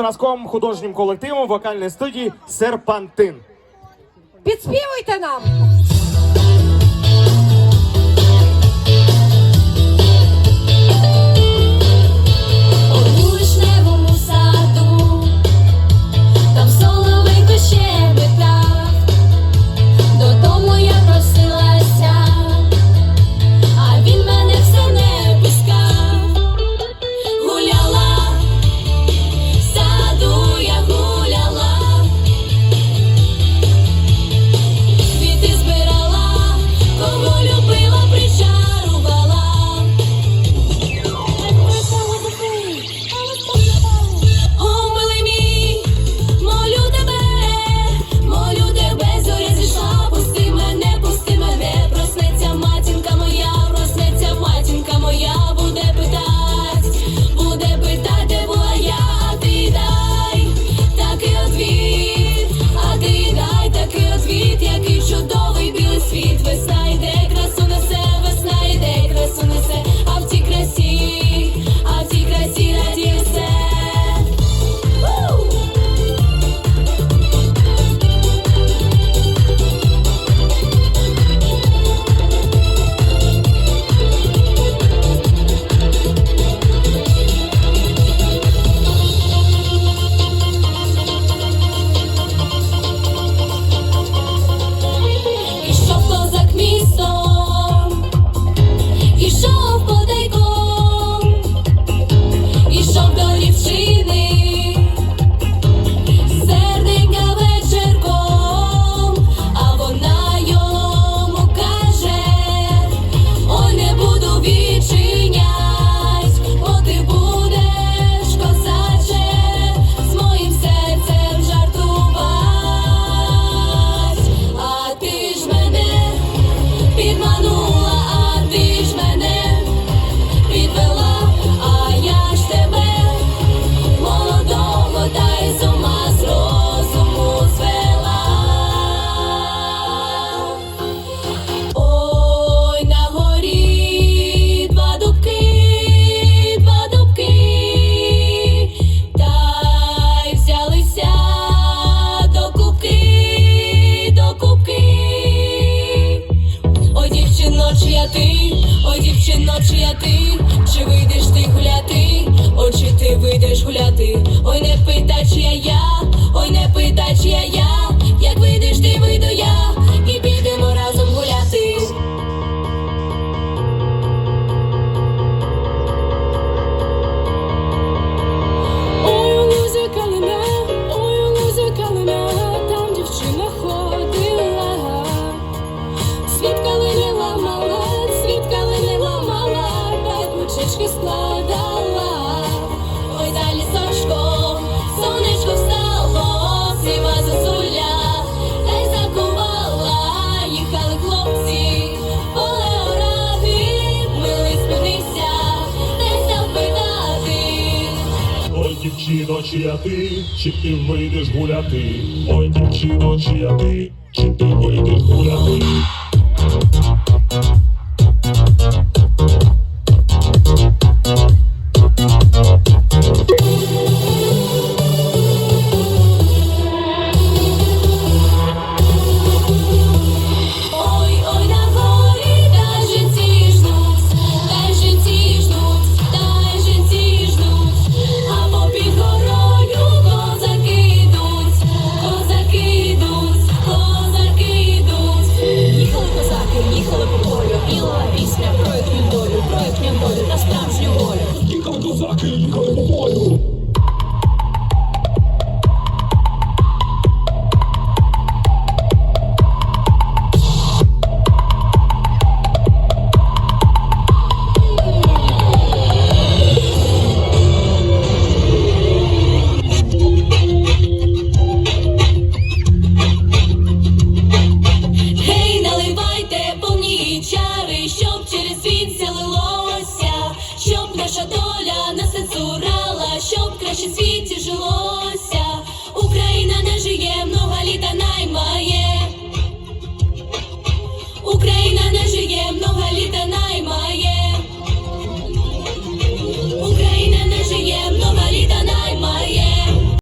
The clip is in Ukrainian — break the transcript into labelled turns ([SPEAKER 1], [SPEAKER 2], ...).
[SPEAKER 1] Разком художнім колективом вокальної студії Серпантин.
[SPEAKER 2] Підспівуйте нам.
[SPEAKER 3] я я ти, чи вийдеш ти гуляти, очі ти вийдеш гуляти, ой не питай, чи я я. дівчино, чи я
[SPEAKER 4] ти, чи ти вийдеш гуляти? Ой, дівчино, чи я ти, чи ти вийдеш гуляти?